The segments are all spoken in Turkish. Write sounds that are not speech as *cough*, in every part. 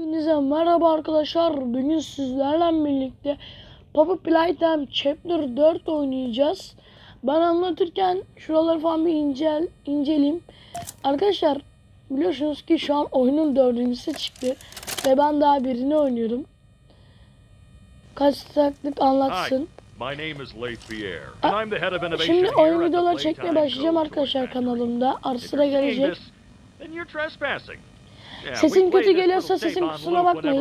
Hepinize merhaba arkadaşlar. Bugün sizlerle birlikte Papa Playtime Chapter 4 oynayacağız. Ben anlatırken şuraları falan bir incel, inceleyeyim. Arkadaşlar biliyorsunuz ki şu an oyunun dördüncüsü çıktı. Ve ben daha birini oynuyorum. Kaç taktik anlatsın. İnnovation Şimdi oyun videoları çekmeye başlayacağım arkadaşlar kanalımda. Ara If sıra you're seeing gelecek. then you're trespassing. Sesim kötü geliyorsa sesim whenever bakmayın.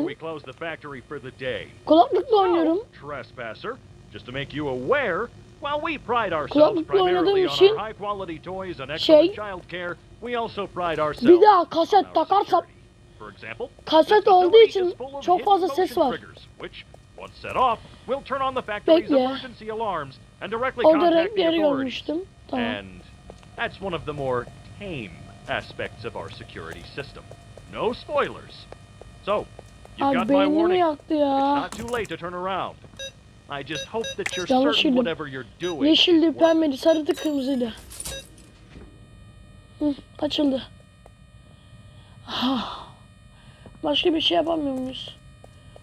Kulaklıkla oynuyorum. Kulaklıkla oynadığım için şey- Bir daha kaset takarsam kaset olduğu için çok fazla ses var. Bekle. Orada renkleri görmüştüm. Tamam. And that's one of the more tame aspects of our security system. No spoilers. So, you've Abi got my beynimi warning. yaktı It's ya. not too late to turn around. I just hope that you're Yanlış certain yedim. whatever you're doing. Yeşildi, pembeydi, sarıydı, kırmızıydı. Hı, açıldı. Ah. Başka bir şey yapamıyor muyuz?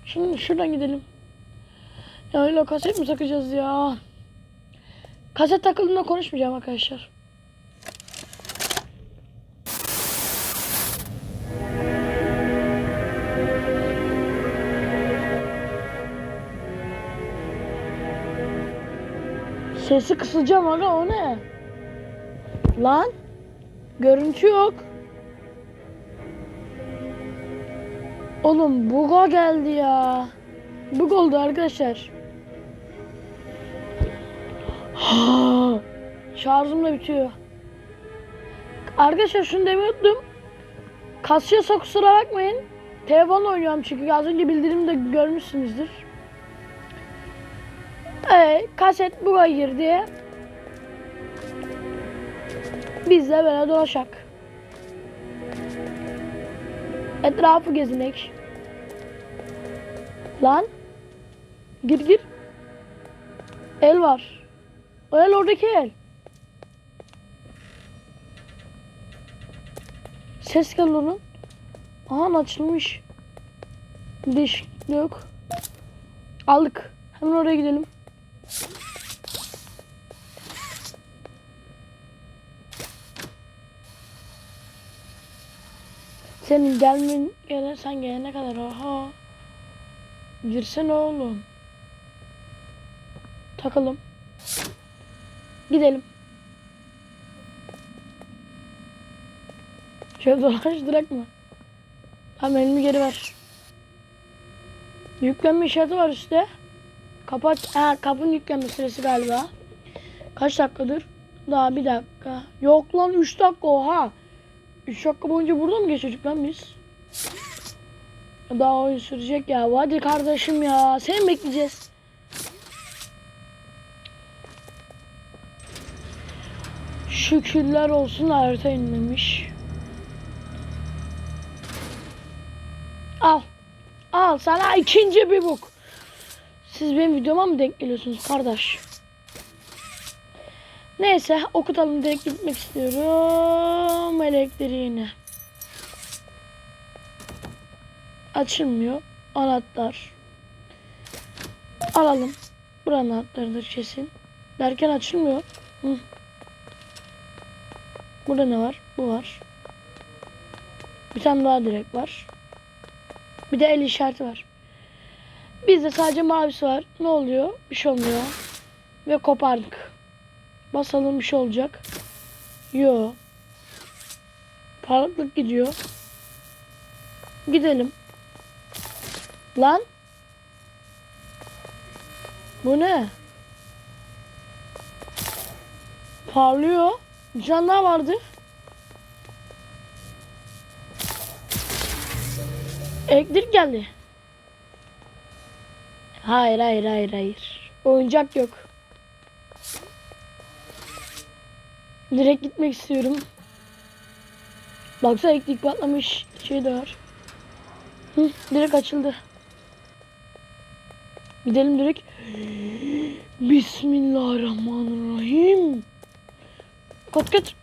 Şimdi şuradan gidelim. Ya öyle kaset mi takacağız ya? Kaset takıldığında konuşmayacağım arkadaşlar. Sesi kısacağım aga o ne? Lan görüntü yok. Oğlum buga geldi ya. Bug oldu arkadaşlar. *gasps* Şarjım da bitiyor. Arkadaşlar şunu unuttum. Kasıyorsa kusura bakmayın. Telefonla oynuyorum çünkü az önce bildirimde görmüşsünüzdür. Ee, kaset buga girdi. Biz de böyle dolaşak. Etrafı gezinek. Lan. Gir gir. El var. O el oradaki el. Ses geldi onun. Aha açılmış. Değişiklik yok. Aldık. Hemen oraya gidelim. Senin gelmen gene sen gelene kadar oha. Girsene oğlum. Takalım. Gidelim. Şöyle dolaştırak mı? Tamam elimi geri ver. Yüklenme işareti var işte. Kapat. Ha kapının yüklenme süresi galiba. Kaç dakikadır? Daha bir dakika. Yok lan 3 dakika oha. 3 dakika boyunca burada mı geçecek lan biz? Daha oyun sürecek ya. Hadi kardeşim ya. Seni bekleyeceğiz. Şükürler olsun harita inmemiş. Al. Al sana ikinci bir buk. Siz benim videoma mı denk geliyorsunuz kardeş? Neyse okutalım direkt gitmek istiyorum elektriğine. Açılmıyor. Anahtar. Alalım. Buranın anahtarıdır kesin. Derken açılmıyor. Hı. Burada ne var? Bu var. Bir tane daha direk var. Bir de el işareti var. Bizde sadece mavisi var. Ne oluyor? Bir şey olmuyor. Ve kopardık. Basalım bir şey olacak. Yo. Parlaklık gidiyor. Gidelim. Lan. Bu ne? Parlıyor. Canlar vardı. Elektrik geldi. Hayır hayır hayır hayır. Oyuncak yok. Direkt gitmek istiyorum. Baksana elektrik patlamış şey de var. Hı, direkt açıldı. Gidelim direkt. Bismillahirrahmanirrahim. Kaç kaç.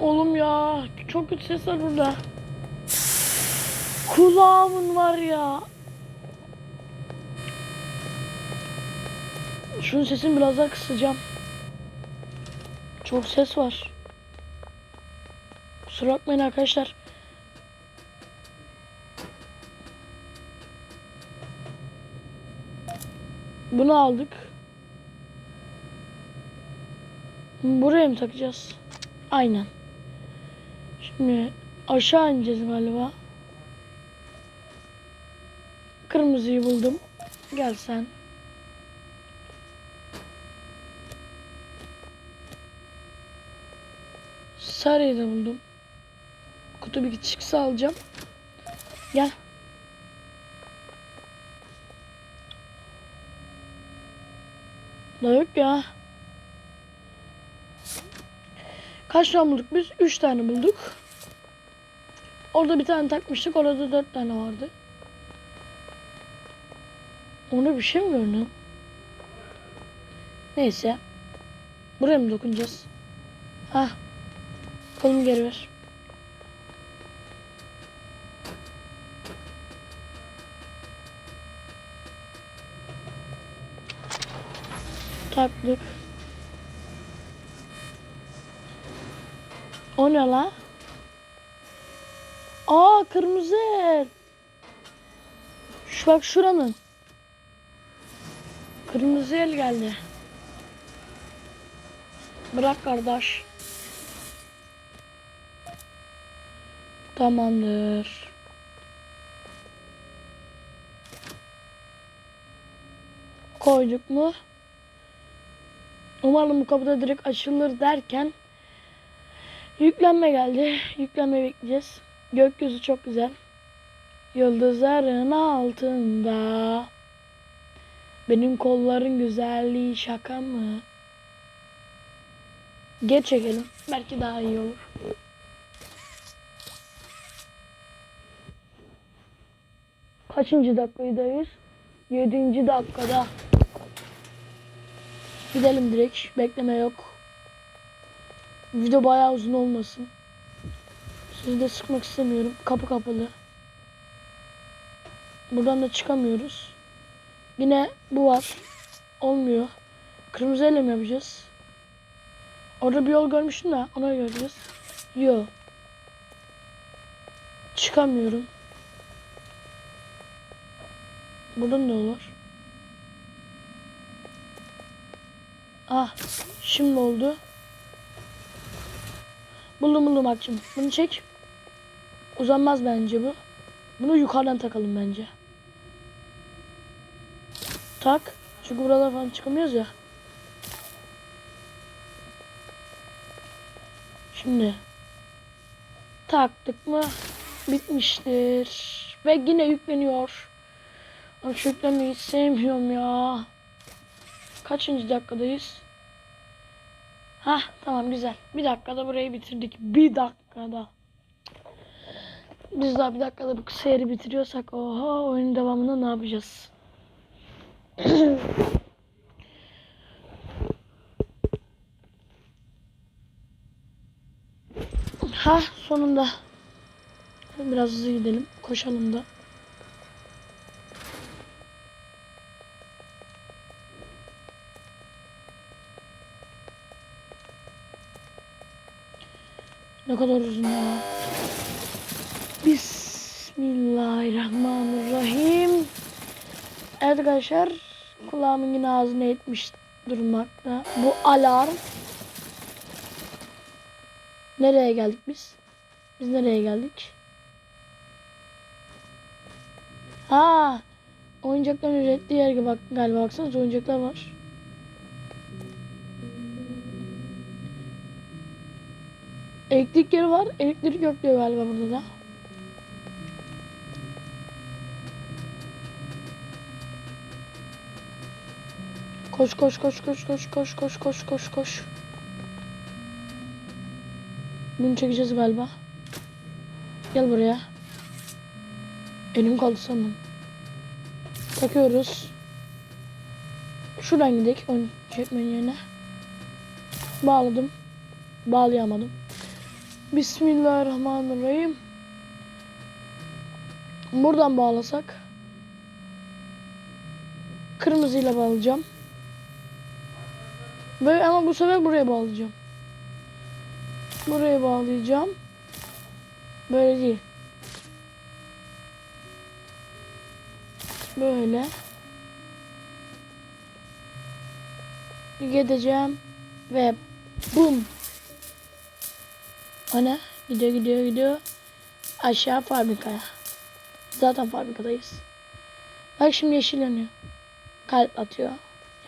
Oğlum ya. Çok kötü ses var burada. Kulağımın var ya. Şunun sesini biraz daha kısacağım. Çok ses var. Kusura bakmayın arkadaşlar. Bunu aldık. Buraya mı takacağız? Aynen. Şimdi aşağı ineceğiz galiba. Kırmızıyı buldum. Gel sen. Sarıyı da buldum. Kutu bir çıksa alacağım. Gel. Da yok ya. Kaç tane bulduk biz? 3 tane bulduk. Orada bir tane takmıştık. Orada 4 tane vardı. Ona bir şey mi görünüyor? Neyse. Buraya mı dokunacağız? Hah. Kolumu geri ver. Taktık. O ne la? Aa kırmızı el. Şu bak şuranın. Kırmızı el geldi. Bırak kardeş. Tamamdır. Koyduk mu? Umarım bu kapıda direkt açılır derken yüklenme geldi. Yüklenme bekleyeceğiz. Gökyüzü çok güzel. Yıldızların altında. Benim kolların güzelliği şaka mı? Geç çekelim. Belki daha iyi olur. Kaçıncı dakikadayız? Yedinci dakikada. Gidelim direkt. Bekleme yok. Video bayağı uzun olmasın. Sizi de sıkmak istemiyorum. Kapı kapalı. Buradan da çıkamıyoruz. Yine bu var. Olmuyor. Kırmızı elle yapacağız? Orada bir yol görmüştüm de ona göreceğiz. Yo. Çıkamıyorum. Buradan da olur. Ah. Şimdi oldu. Buldum buldum Akçım. Bunu çek. Uzanmaz bence bu. Bunu yukarıdan takalım bence. Tak. Çünkü buralara falan çıkamıyoruz ya. Şimdi. Taktık mı? Bitmiştir. Ve yine yükleniyor. Ama şu yüklemeyi hiç sevmiyorum ya. Kaçıncı dakikadayız? Hah tamam güzel. Bir dakikada burayı bitirdik. Bir dakikada. Biz daha bir dakikada bu seri bitiriyorsak oha oyunun devamında ne yapacağız? *coughs* ha sonunda. Biraz hızlı gidelim. Koşalım da. Ne kadar uzun ya. Bismillahirrahmanirrahim. Evet arkadaşlar kulağımın yine ağzına etmiş durmakta. Bu alarm. Nereye geldik biz? Biz nereye geldik? Ha, oyuncakların ürettiği yer gibi bak galiba baksanıza oyuncaklar var. Elektrik yeri var. Elektrik yok diyor galiba burada da. Koş koş koş koş koş koş koş koş koş koş. Bunu çekeceğiz galiba. Gel buraya. Elim kaldı sandım. Takıyoruz. Şuradan gidelim onu çekmenin yerine. Bağladım. Bağlayamadım. Bismillahirrahmanirrahim. Buradan bağlasak. Kırmızıyla bağlayacağım. Böyle ama bu sefer buraya bağlayacağım. Buraya bağlayacağım. Böyle değil. Böyle. Gideceğim ve bum. Ana gidiyor gidiyor gidiyor. Aşağı fabrikaya. Zaten fabrikadayız. Bak şimdi yeşil yanıyor. Kalp atıyor.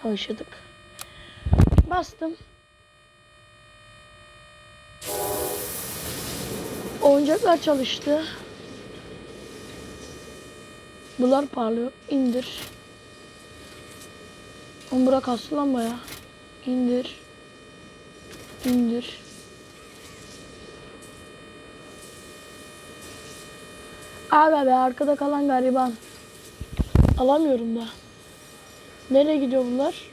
Yavaşladık. Bastım. Oyuncaklar çalıştı. Bunlar parlıyor. İndir. Onu bırak aslı lan baya. İndir. İndir. Aga be arkada kalan gariban. Alamıyorum da. Nereye gidiyor bunlar?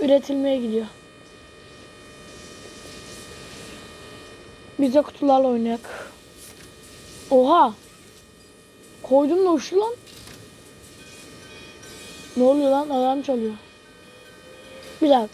Üretilmeye gidiyor. Biz de kutularla oynayak. Oha! Koydum da uçtu lan. Ne oluyor lan? Alarm çalıyor. Bir dakika.